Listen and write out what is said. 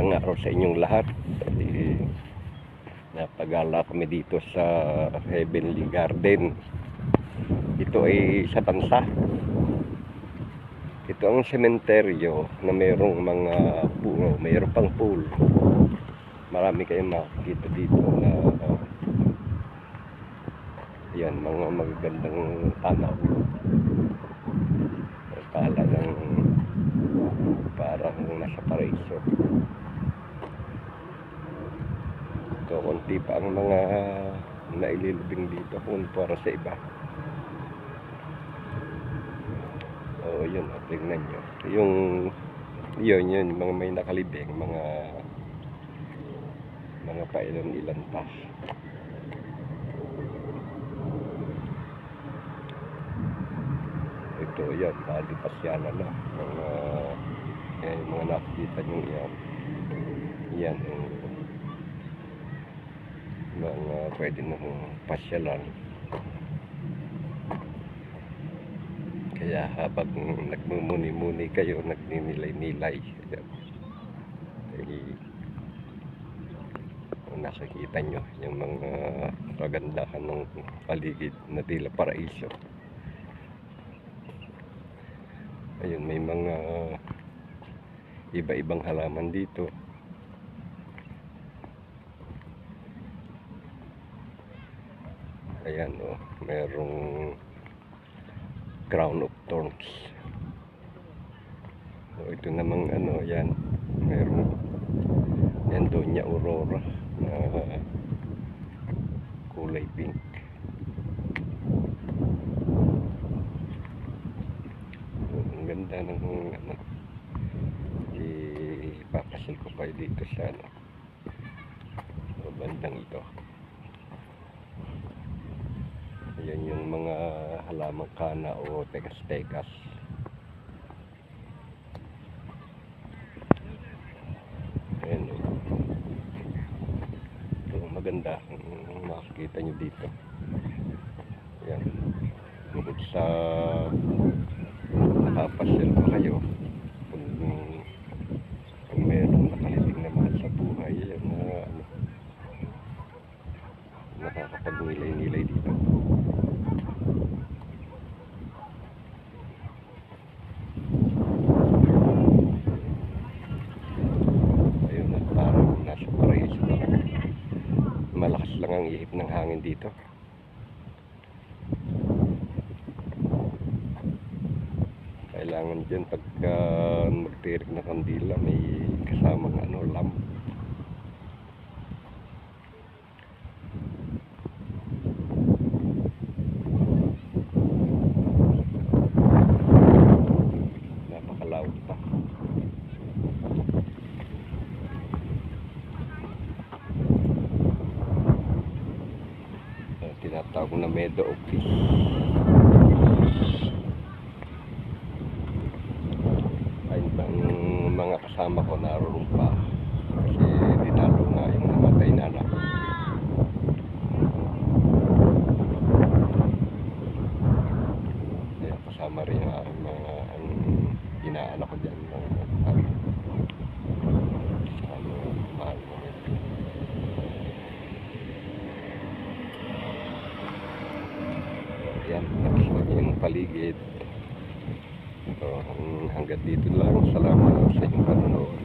Magandang araw sa inyong lahat. Eh, napagala kami dito sa Heavenly Garden. Ito ay sa Tansa. Ito ang sementeryo na mayroong mga puno, mayroong pang pool. Marami kayong makikita dito na uh, yan, mga magagandang tanaw. Kala ng parang nasa paraiso. Ito, konti pa ang mga naililibing dito kung para sa iba. Oo, yun, oh, tingnan nyo. Yung, yun, yun, mga may nakalibing, mga, mga pailan-ilan pa. Ito, yan, bali pasyalan na. Mga, yan, yung mga nakikita nyo yan. Yan, yung mga pwede na pasyalan. Kaya habang nagmumuni-muni kayo, nagninilay-nilay. Kung nakikita nyo yung mga kagandahan ng paligid na tila paraiso. Ayun, may mga iba-ibang halaman dito. Ayan, oh, merong crown of thorns. So, ito namang ano, yan, merong yan Aurora na kulay pink. Ang ganda ng ano, ipapasyal ko kayo dito sa ano, sa bandang ito. Yan yung mga halamang kana o tekas-tekas. Ayan o. Ito maganda. Ang makikita nyo dito. Yan. Bukod sa nakapasyal pa kayo. Kung, kung meron nakalibing na mahal sa buhay. Yan na ano. Nakakapag-nilay-nilay dito. Ayun na, parang nasa paraiso talaga. Malakas lang ang ihip ng hangin dito. Kailangan dyan pagka magtirik na kandila, may kasamang ano, lamp. Napakalawak pa. Tinatawag na meadow of peace. Ay, ang mga kasama ko naroon pa kasi dinalo nga yung namatay na anak. Kaya kasama rin ang mga ang inaanak ko dyan. Mga, so yung paligid. So hanggat dito lang. Salamat sa inyong panonood.